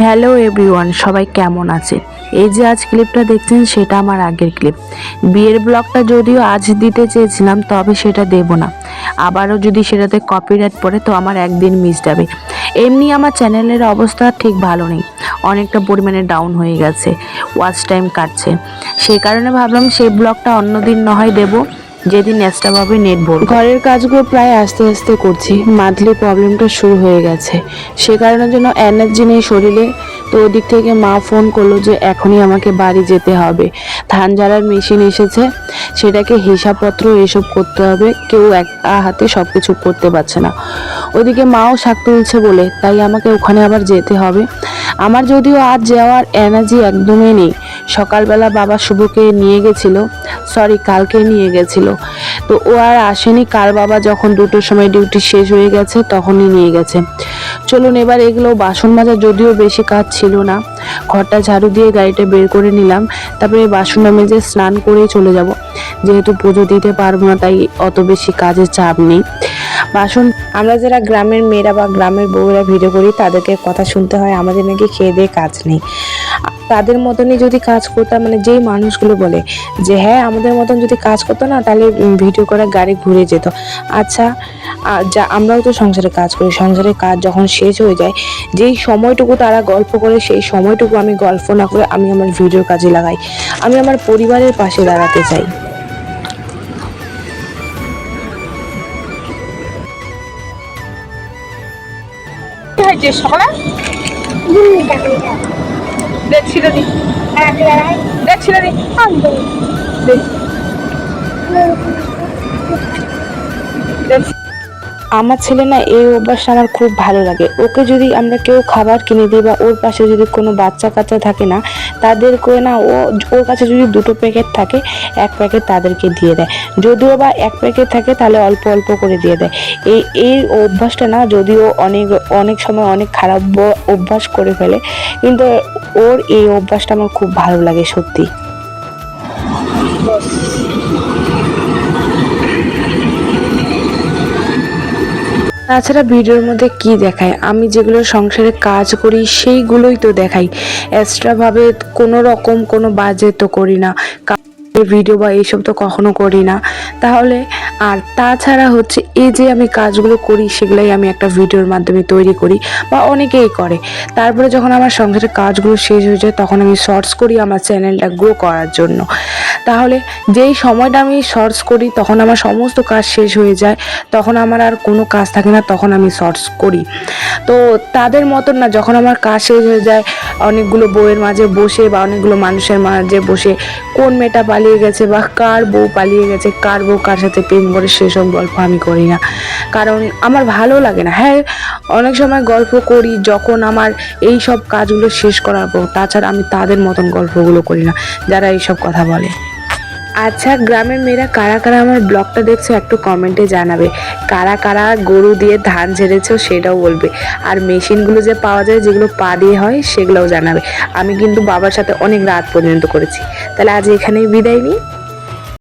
Hello everyone, সবাই কেমন আছেন? এই যে আজ ক্লিপটা দেখছেন, সেটা আমার আগের ক্লিপ বিয়ের ব্লগটা যদিও আজ দিতে চেয়েছিলাম, তবে সেটা দেব না। আবারও যদি সেটাতে কপিরাইট পড়ে, তো আমার একদিন মিস যাবে। এমনি আমার চ্যানেলের অবস্থা ঠিক ভালো নেই। অনেকটা পরিমাণে ডাউন হয়ে গেছে ওয়াচ টাইম কাটছে। সেই কারণে ভাবলাম সেই ব্লগটা অন্যদিন না হয় দেবো। যেদিন এক্সট্রাভাবে নেট ভরবো। ঘরের কাজগুলো প্রায় আস্তে আস্তে করছি, মান্থলি প্রবলেমটা শুরু হয়ে গেছে। সে কারণের জন্য এনার্জি নেই শরীরে, তো ওদিক থেকে মা ফোন করল যে এখনই আমাকে বাড়ি যেতে হবে। ধান ঝাড়ার মেশিন এসেছে, সেটাকে হিসাবপত্র এসব করতে হবে, কেউ একা হাতে সব কিছু করতে পারছে না। ওদিকে মাও শাক তুলছে বলে, তাই আমাকে ওখানে আবার যেতে হবে। আমার যদিও আজ যাওয়ার এনার্জি একদমই নেই। সকালবেলা বাবা শুভকে নিয়ে গেছিল সরি কালকে নিয়ে গেছিল। তো ও আর আসেনি কাল বাবা যখন দুটোর সময় ডিউটি শেষ হয়ে গেছে তখনই নিয়ে গেছে। চলুন এবার এগুলো বাসন মাজা যদিও বেশি কাজ ছিল না, ঘরটা ঝাড়ু দিয়ে গাড়িটা বের করে নিলাম, তারপরে বাসনটা মেজে স্নান করেই চলে যাব। যেহেতু পুজো দিতে পারব না, তাই অত বেশি কাজের চাপ নেই। বাসন আমরা যারা গ্রামের মেয়েরা বা গ্রামের বউরা ভিডিও করি, তাদেরকে কথা শুনতে হয়, আমাদের নাকি খেয়ে দিয়ে কাজ নেই। তাদের মতনই যদি কাজ করতাম মানে যেই মানুষগুলো বলে যে হ্যাঁ আমাদের মতন যদি কাজ করতো না, তাহলে ভিডিও করে গাড়ি ঘুরে যেত। আচ্ছা যা, আমরাও তো সংসারে কাজ করি। সংসারের কাজ যখন শেষ হয়ে যায়, যেই সময়টুকু তারা গল্প করে, সেই সময়টুকু আমি গল্প না করে আমি আমার ভিডিওর কাজে লাগাই। আমি আমার পরিবারের পাশে দাঁড়াতে চাই। হয়েছে সকালে? দেখছিল দি। দেখছিল দি। আমার ছেলে না এই অভ্যাসটা আমার খুব ভালো লাগে। ওকে যদি আমরা কেউ খাবার কিনে দিই বা ওর পাশে যদি কোনো বাচ্চা কাচ্চা থাকে না তাদের করে না ও, ওর কাছে যদি দুটো প্যাকেট থাকে, এক প্যাকেট তাদেরকে দিয়ে দেয়। যদিও বা এক প্যাকেট থাকে, তাহলে অল্প অল্প করে দিয়ে দেয়। এই এই অভ্যাসটা না যদিও অনেক অনেক সময় অনেক খারাপ অভ্যাস করে ফেলে, কিন্তু ওর এই অভ্যাসটা আমার খুব ভালো লাগে সত্যি। তাছাড়া ভিডিওর মধ্যে কি দেখায়? আমি যেগুলো সংসারে কাজ করি, সেইগুলোই তো দেখাই। এক্সট্রাভাবে কোনো রকম কোনো বাজে তো করি না। ভিডিও বা এইসব তো কখনো করি না। তাহলে আর তাছাড়া হচ্ছে এই যে আমি কাজগুলো করি, সেগুলাই আমি একটা ভিডিওর মাধ্যমে তৈরি করি বা অনেকেই করে। তারপরে যখন আমার সংসারের কাজগুলো শেষ হয়ে যায়, তখন আমি শর্টস করি আমার চ্যানেলটা গ্রো করার জন্য। তাহলে যেই সময়টা আমি শর্টস করি, তখন আমার সমস্ত কাজ শেষ হয়ে যায়। তখন আমার আর কোনো কাজ থাকে না, তখন আমি শর্টস করি। তো তাদের মতন না, যখন আমার কাজ শেষ হয়ে যায়, অনেকগুলো বউয়ের মাঝে বসে বা অনেকগুলো মানুষের মাঝে বসে, কোন মেয়েটা পালিয়ে গেছে বা কার বউ পালিয়ে গেছে, কার বউ কার সাথে প্রেম করে, সেসব গল্প আমি করি না। কারণ আমার ভালো লাগে না। হ্যাঁ অনেক সময় গল্প করি, যখন আমার এই সব কাজগুলো শেষ করার পর, তাছাড়া আমি তাদের মতন গল্পগুলো করি না, যারা এইসব কথা বলে। আচ্ছা গ্রামের মেয়েরা কারা কারা আমার ব্লগটা দেখছ একটু কমেন্টে জানাবে। কারা কারা গরু দিয়ে ধান ঝেড়েছো সেটাও বলবে। আর মেশিনগুলো যে পাওয়া যায়, যেগুলো পা দিয়ে হয়, সেগুলোও জানাবে। আমি কিন্তু বাবার সাথে অনেক রাত পর্যন্ত করেছি। তাহলে আজ এখানেই বিদায় নিই।